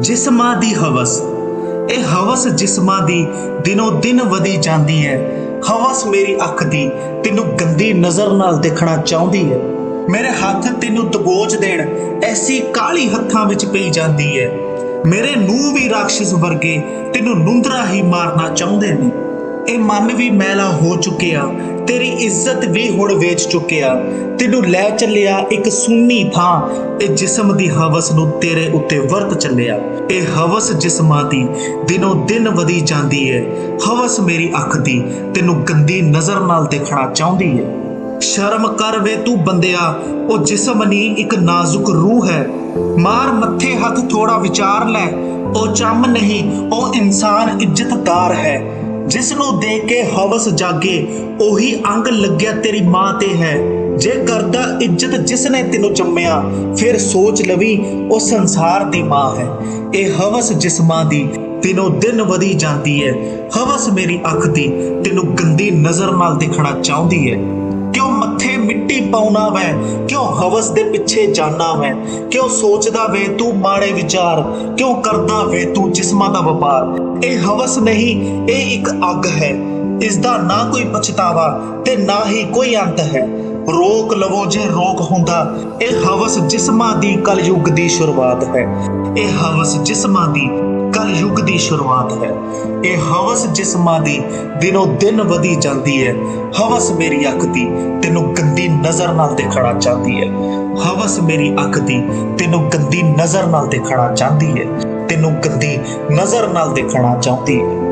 ਜਿਸਮਾਂ ਦੀ ਹਵਸ। ਇਹ ਹਵਸ ਜਿਸਮਾਂ ਦੀ ਦਿਨੋ ਦਿਨ ਵਧੀ ਜਾਂਦੀ ਹੈ। ਹਵਸ ਮੇਰੀ ਅੱਖ ਦੀ ਤੈਨੂੰ ਗੰਦੀ ਨਜ਼ਰ ਨਾਲ ਦੇਖਣਾ ਚਾਹੁੰਦੀ ਹੈ। ਮੇਰੇ ਹੱਥ ਤੈਨੂੰ ਦਬੋਚ ਦੇਣ ਐਸੀ ਕਾਲੀ ਹੱਥਾਂ ਵਿੱਚ ਪਈ ਜਾਂਦੀ ਹੈ। ਮੇਰੇ ਨੂੰ ਵੀ ਰਾਖਸ਼ ਵਰਗੇ ਤੈਨੂੰ ਨੁੰਦਰਾ ਹੀ ਮਾਰਨਾ ਚਾਹੁੰਦੇ ਨੇ। ਇਹ ਮਨ ਵੀ ਮੈਲਾ ਹੋ ਚੁੱਕਿਆ। ਤੇਰੀ ਇੱਜ਼ਤ ਵੀ ਹੁਣ ਵੇਚ ਚੁੱਕਿਆ। ਤੈਨੂੰ ਲੈ ਚੱਲਿਆ ਇੱਕ ਸੁੰਨੀ ਥਾਂ, ਇਹ ਜਿਸਮ ਦੀ ਹਵਸ ਨੂੰ ਤੇਰੇ ਉੱਤੇ ਵਰਤ ਚੱਲਿਆ। ਇਹ ਹਵਸ ਜਿਸਮਾਂ ਦੀ ਦਿਨੋ ਦਿਨ ਵਧੀ ਜਾਂਦੀ ਹੈ ਹਵਸ ਮੇਰੀ ਅੱਖ ਦੀ ਤੈਨੂੰ ਗੰਦੀ ਨਜ਼ਰ ਨਾਲ ਦੇਖਣਾ ਚਾਹੁੰਦੀ ਹੈ ਸ਼ਰਮ ਕਰ ਵੇ ਤੂੰ ਬੰਦਿਆ, ਉਹ ਜਿਸਮ ਨਹੀਂ ਇੱਕ ਨਾਜ਼ੁਕ ਰੂਹ ਹੈ। ਮਾਰ ਮੱਥੇ ਹੱਥ ਥੋੜਾ ਵਿਚਾਰ ਲੈ, ਉਹ ਚੰਮ ਨਹੀਂ, ਉਹ ਇਨਸਾਨ ਇੱਜ਼ਤਦਾਰ ਹੈ। ਜਿਸ ਨੂੰ ਦੇਖ ਕੇ ਹਵਸ ਜਾਗੇ, ਉਹੀ ਅੰਗ ਲੱਗਿਆ ਤੇਰੀ ਮਾਂ ਤੇ ਹੈ। ਜੇ ਕਰਦਾ ਇੱਜ਼ਤ ਜਿਸ ਨੇ ਤੈਨੂੰ ਜੰਮਿਆ, ਫਿਰ ਸੋਚ ਲਵੀ ਉਹ ਸੰਸਾਰ ਦੀ ਮਾਂ ਹੈ। ਇਹ ਹਵਸ ਜਿਸਮਾਂ ਦੀ ਤੈਨੂੰ ਦਿਨ ਵਧੀ ਜਾਂਦੀ ਹੈ। ਹਵਸ ਮੇਰੀ ਅੱਖ ਦੀ ਤੈਨੂੰ ਗੰਦੀ ਨਜ਼ਰ ਨਾਲ ਦੇਖਣਾ ਚਾਹੁੰਦੀ ਹੈ। ਕਿਉਂ ਮੱਥੇ ਮਿੱਟੀ ਪਾਉਣਾ ਵੈ? ਕਿਉਂ ਹਵਸ ਦੇ ਪਿੱਛੇ ਜਾਣਾ ਵੈ? ਕਿਉਂ ਸੋਚਦਾ ਵੇ ਤੂੰ ਮਾੜੇ ਵਿਚਾਰ? ਕਿਉਂ ਕਰਦਾ ਵੇ ਤੂੰ ਜਿਸਮਾਂ ਦਾ ਵਪਾਰ? ਇਹ ਹਵਸ ਨਹੀਂ, ਇਹ ਇੱਕ ਅੱਗ ਹੈ। ਇਸ ਦਾ ਨਾ ਕੋਈ ਪਛਤਾਵਾ ਤੇ ਨਾ ਹੀ ਕੋਈ ਅੰਤ ਹੈ। ਰੋਕ ਲਵੋ ਜੇ ਰੋਕ ਹੁੰਦਾ, ਇਹ ਹਵਸ ਜਿਸਮਾਂ ਦੀ ਕਲਯੁਗ ਦੀ ਸ਼ੁਰੂਆਤ ਹੈ। ਇਹ ਹਵਸ ਜਿਸਮਾਂ ਦੀ ਕਲਯੁਗ ਦੀ ਸ਼ੁਰੂਆਤ ਹੈ। ਇਹ ਹਵਸ ਜਿਸਮਾਂ ਦੀ ਦਿਨੋ ਦਿਨ ਵਧੀ ਜਾਂਦੀ ਹੈ। ਹਵਸ ਮੇਰੀ ਅੱਖ ਦੀ ਤੈਨੂੰ ਗੰਦੀ ਨਜ਼ਰ ਨਾਲ ਦੇਖਣਾ ਚਾਹਦੀ ਹੈ। ਹਵਸ ਮੇਰੀ ਅੱਖ ਦੀ ਤੈਨੂੰ ਗੰਦੀ ਨਜ਼ਰ ਨਾਲ ਦੇਖਣਾ ਚਾਹਦੀ ਹੈ। ਤੈਨੂੰ ਗੰਦੀ ਨਜ਼ਰ ਨਾਲ ਦੇਖਣਾ ਚਾਹਦੀ ਹੈ।